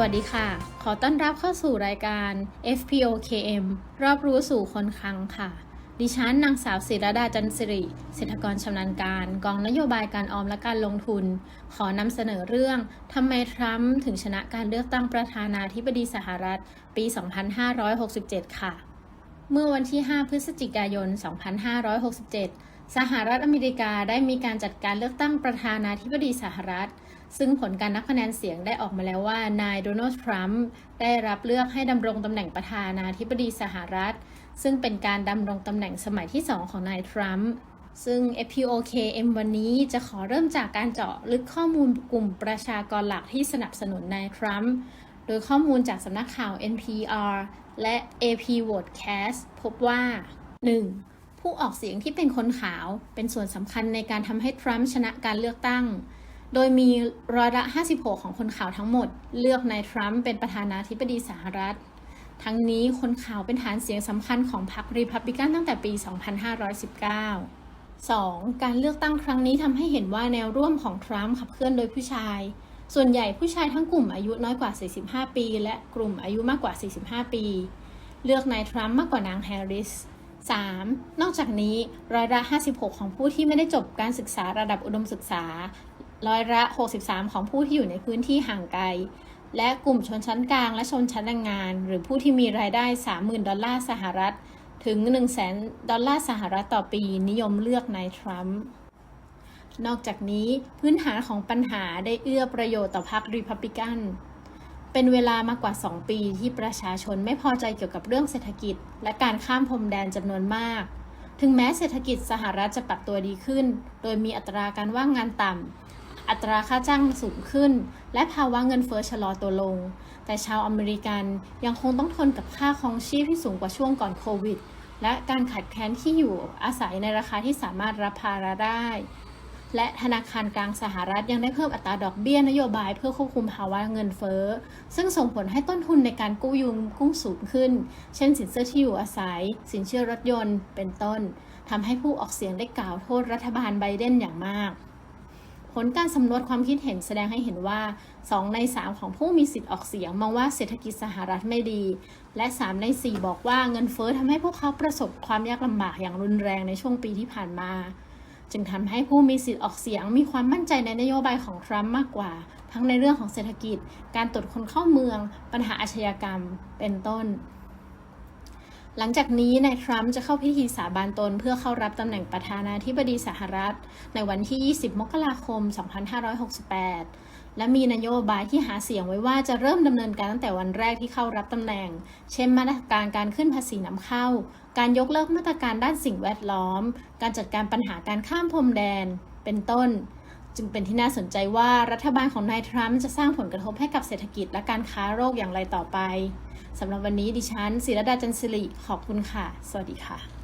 วัสดีค่ะ ขอต้อนรับเข้าสู่รายการ FPOKM รอบรู้สู่คนคลังค่ะ ดิฉันนางสาวศิรดาจันทร์สิริ เศรษฐกรชำนาญการ กองนโยบายการออมและการลงทุน ขอนำเสนอเรื่องทำไมทรัมป์ถึงชนะการเลือกตั้งประธานาธิบดีสหรัฐ ปี 2567 ค่ะ เมื่อวันที่ 5 พฤศจิกายน 2567 สหรัฐอเมริกาได้มีการจัดการเลือกตั้งประธานาธิบดีสหรัฐ ซึ่งผลการนับคะแนนเสียงได้ออกมาแล้วว่านายโดนัลด์ทรัมป์ได้รับเลือกให้ดำรงตำแหน่งประธานาธิบดีสหรัฐ ซึ่งเป็นการดำรงตำแหน่งสมัยที่ 2 ของนายทรัมป์ซึ่ง FPOKM วันนี้จะขอเริ่มจากการเจาะลึกข้อมูลกลุ่มประชากรหลักที่สนับสนุนนายทรัมป์โดยข้อมูลจากสำนักข่าว NPR และ AP Votecast พบว่า 1. ผู้ออกเสียงที่เป็นคนขาวเป็นส่วนสำคัญในการทำให้ทรัมป์ชนะการเลือกตั้ง โดยมีร้อยละ 56 ของคนขาวทั้งหมด เลือกนายทรัมป์เป็นประธานาธิบดีสหรัฐ ทั้งนี้คนขาวเป็นฐานเสียงสำคัญของพรรครีพับลิกันตั้งแต่ปี 2519 2. การเลือกตั้งครั้งนี้ทำให้เห็นว่าแนวร่วมของทรัมป์ขับเคลื่อนโดยผู้ชาย ส่วนใหญ่ผู้ชายทั้งกลุ่มอายุน้อยกว่า 45 ปี และกลุ่มอายุมากกว่า 45 ปี เลือกนายทรัมป์มากกว่านางแฮร์ริส 3. นอกจากนี้ร้อยละ 56 ของผู้ที่ไม่ได้จบการศึกษาระดับอุดมศึกษา ร้อยละ 63 ของผู้ที่อยู่ในพื้นที่ห่างไกล และกลุ่มชนชั้นกลางและชนชั้นแรงงาน หรือผู้ที่มีรายได้ 30,000 ดอลลาร์สหรัฐ ถึง 100,000 ดอลลาร์สหรัฐต่อปี นิยมเลือกนายทรัมป์นอกจากนี้พื้นฐานของปัญหาได้เอื้อประโยชน์ต่อพรรครีพับลิกัน เป็นเวลามากกว่า 2 ปีที่ประชาชนไม่พอใจเกี่ยวกับเรื่องเศรษฐกิจ และการข้ามพรมแดนจำนวนมาก ถึงแม้เศรษฐกิจสหรัฐจะปรับตัวดีขึ้น โดยมีอัตราการว่างงานต่ำ อัตราค่าจ้างสูงขึ้น และภาวะเงินเฟ้อชะลอตัวลง แต่ชาวอเมริกันยังคงต้องทนกับค่าครองชีพที่สูงกว่าช่วงก่อนโควิด และการขาดแคลนที่อยู่อาศัยในราคาที่สามารถรับภาระได้ และธนาคารกลางสหรัฐยังได้เพิ่มอัตราดอกเบี้ยนโยบายเพื่อควบคุมภาวะเงินเฟ้อ ซึ่งส่งผลให้ต้นทุนในการกู้ยืมกุ้งสูงขึ้น เช่นสินเชื่อที่อยู่อาศัย สินเชื่อรถยนต์ เป็นต้นทำให้ผู้ออกเสียงได้กล่าวโทษรัฐบาลไบเดนอย่างมาก ผลการสำรวจความคิดเห็นแสดงให้เห็นว่า 2 ใน 3 ของผู้มีสิทธิ์ออกเสียงมองว่าเศรษฐกิจสหรัฐไม่ดี และ 3 ใน 4 บอกว่าเงินเฟ้อทำให้พวกเขาประสบความยากลำบากอย่างรุนแรงในช่วงปีที่ผ่านมา จึงทำให้ผู้มีสิทธิ์ออกเสียงมีความมั่นใจในนโยบายของทรัมป์มากกว่า ทั้งในเรื่องของเศรษฐกิจ การตรวจคนเข้าเมือง ปัญหาอาชญากรรม เป็นต้น หลังจากนี้นายทรัมป์จะเข้าพิธีสาบานตนเพื่อเข้ารับตำแหน่งประธานาธิบดีสหรัฐ ในวันที่ 20 มกราคม 2568 และมีนโยบายที่หาเสียงไว้ว่าจะเริ่มดำเนินการตั้งแต่วันแรกที่เข้ารับตำแหน่ง เช่นมาตรการการขึ้นภาษีนำเข้า การยกเลิกมาตรการด้านสิ่งแวดล้อม การจัดการปัญหาการข้ามพรมแดน เป็นต้น จึงเป็นที่น่าสนใจว่ารัฐบาลของนายทรัมป์จะสร้างผลกระทบให้กับเศรษฐกิจและการค้าโรคอย่างไรต่อไปสำหรับวันนี้ดิฉันศิรดาจันทร์สิริขอบคุณค่ะ สวัสดีค่ะ